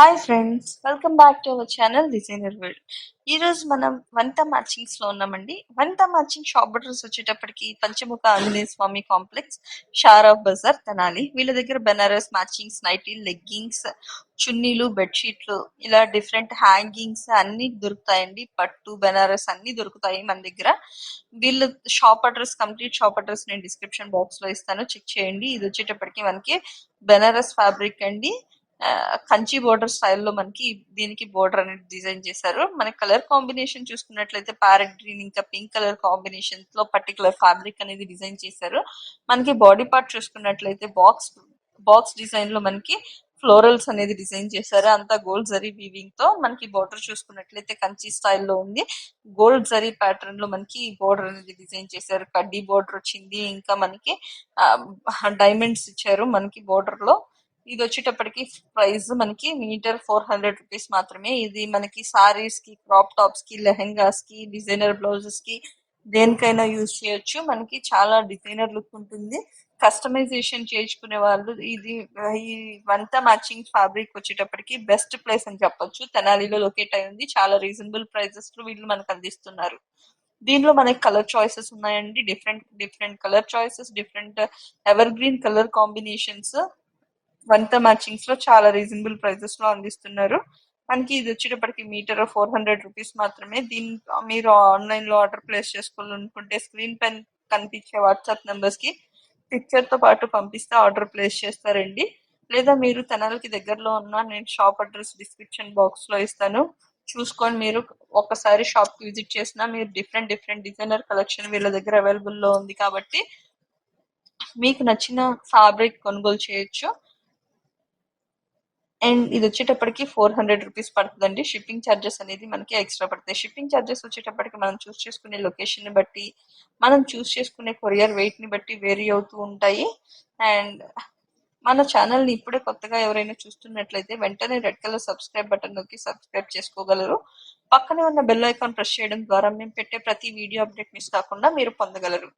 Hi friends welcome back to our channel designer world ఈ రోజు మనం వంత మ్యాచింగ్స్లో ఉన్నామండి. వంత మ్యాచింగ్ షాప్ బటర్స్ వచ్చేటప్పటికి పంచముఖ ఆంజనేయ స్వామి కాంప్లెక్స్ షారాఫ్ బజార్ తెనాలి. వీళ్ళ దగ్గర బెనారస్ మ్యాచింగ్స్ నైటీ లెగ్గింగ్స్ చున్నీలు బెడ్షీట్లు ఇలా డిఫరెంట్ హ్యాంగింగ్స్ అన్ని దొరుకుతాయండి. పట్టు బెనారస్ అన్ని దొరుకుతాయి మన దగ్గర. వీళ్ళ shop address complete shop address నేను డిస్క్రిప్షన్ బాక్స్లో ఇస్తాను. చెక్ చేయండి. ఇది వచ్చేటప్పటికి మనకి బెనారస్ ఫ్యాబ్రిక్ అండి. కంచి బోర్డర్ స్టైల్లో మనకి దీనికి బోర్డర్ అనేది డిజైన్ చేశారు. మన కలర్ కాంబినేషన్ చూసుకున్నట్లయితే ప్యారెట్ గ్రీన్ ఇంకా పింక్ కలర్ కాంబినేషన్లో పర్టికులర్ ఫ్యాబ్రిక్ అనేది డిజైన్ చేశారు. మనకి బాడీ పార్ట్ చూసుకున్నట్లయితే బాక్స్ బాక్స్ డిజైన్లో మనకి ఫ్లోరల్స్ అనేది డిజైన్ చేశారు. అంతా గోల్డ్ జరీ వీవింగ్తో మనకి బోర్డర్ చూసుకున్నట్లయితే కంచి స్టైల్లో ఉంది. గోల్డ్ జరీ ప్యాటర్న్లో మనకి బోర్డర్ అనేది డిజైన్ చేశారు. కడ్డీ బోర్డర్ వచ్చింది. ఇంకా మనకి డైమండ్స్ ఇచ్చారు. మనకి బోర్డర్లో ఇది వచ్చేటప్పటికి ప్రైస్ మనకి మీటర్ ఫోర్ హండ్రెడ్ రూపీస్ మాత్రమే. ఇది మనకి సారీస్కి క్రాప్ టాప్స్కి లెహెంగాస్కి డిజైనర్ బ్లౌజెస్కి దేనికైనా యూజ్ చేయొచ్చు. మనకి చాలా డిజైనర్ లుక్ ఉంటుంది. కస్టమైజేషన్ చేయించుకునే వాళ్ళు ఇది ఈ మ్యాచింగ్ ఫ్యాబ్రిక్ వచ్చేటప్పటికి బెస్ట్ ప్లేస్ అని చెప్పొచ్చు. తెనాలిలో లొకేట్ అయింది చాలా రీజనబుల్ ప్రైజెస్లో వీళ్ళు మనకు అందిస్తున్నారు. దీనిలో మనకి కలర్ చాయిసెస్ ఉన్నాయండి. Different different colour choices different ever green colour combinations వంట మ్యాచింగ్స్లో చాలా రీజనబుల్ ప్రైసెస్లో అందిస్తున్నారు. మనకి ఇది వచ్చేటప్పటికి మీటర్ ఫోర్ హండ్రెడ్ రూపీస్ మాత్రమే. దీని మీరు ఆన్లైన్లో ఆర్డర్ ప్లేస్ చేసుకోవాలనుకుంటే స్క్రీన్ పైన కనిపించే వాట్సాప్ నెంబర్స్కి పిక్చర్తో పాటు పంపిస్తే ఆర్డర్ ప్లేస్ చేస్తారండి. లేదా మీరు తెనాలకి దగ్గరలో ఉన్న నేను షాప్ అడ్రస్ డిస్క్రిప్షన్ బాక్స్లో ఇస్తాను. చూసుకొని మీరు ఒకసారి షాప్కి విజిట్ చేసినా మీరు డిఫరెంట్ డిఫరెంట్ డిజైనర్ కలెక్షన్ వీళ్ళ దగ్గర అవైలబుల్లో ఉంది కాబట్టి మీకు నచ్చిన ఫ్యాబ్రిక్ కొనుగోలు చేయొచ్చు. అండ్ ఇది వచ్చేటప్పటికి ఫోర్ హండ్రెడ్ రూపీస్ పడుతుందండి. షిప్పింగ్ ఛార్జెస్ అనేది మనకి ఎక్స్ట్రా పడతాయి. షిప్పింగ్ ఛార్జెస్ వచ్చేటప్పటికి మనం చూస్ చేసుకునే లొకేషన్ని బట్టి మనం చూస్ చేసుకునే కొరియర్ వెయిట్ని బట్టి వేరీ అవుతూ ఉంటాయి. అండ్ మన ఛానల్ని ఇప్పుడే కొత్తగా ఎవరైనా చూస్తున్నట్లయితే వెంటనే రెడ్ కలర్ సబ్స్క్రైబ్ బటన్ నొక్కి సబ్స్క్రైబ్ చేసుకోగలరు. పక్కనే ఉన్న బెల్ ఐకాన్ ప్రెస్ చేయడం ద్వారా మేము పెట్టే ప్రతి వీడియో అప్డేట్ మిస్ కాకుండా మీరు పొందగలరు.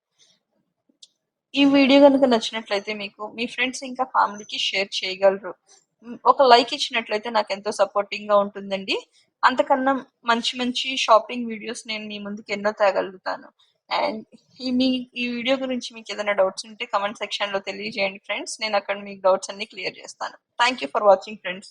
ఈ వీడియో కనుక నచ్చినట్లయితే మీకు మీ ఫ్రెండ్స్ ఇంకా ఫ్యామిలీకి షేర్ చేయగలరు. ఒక లైక్ ఇచ్చినట్లయితే నాకు ఎంతో సపోర్టింగ్గా ఉంటుందండి. అంతకన్నా మంచి మంచి షాపింగ్ వీడియోస్ నేను మీ ముందుకు ఎన్నో తేగలుగుతాను. అండ్ ఈ మీ ఈ వీడియో గురించి మీకు ఏదైనా డౌట్స్ ఉంటే కమెంట్ సెక్షన్లో తెలియజేయండి ఫ్రెండ్స్ నేను అక్కడ మీకు డౌట్స్ అన్ని క్లియర్ చేస్తాను. Thank you for watching friends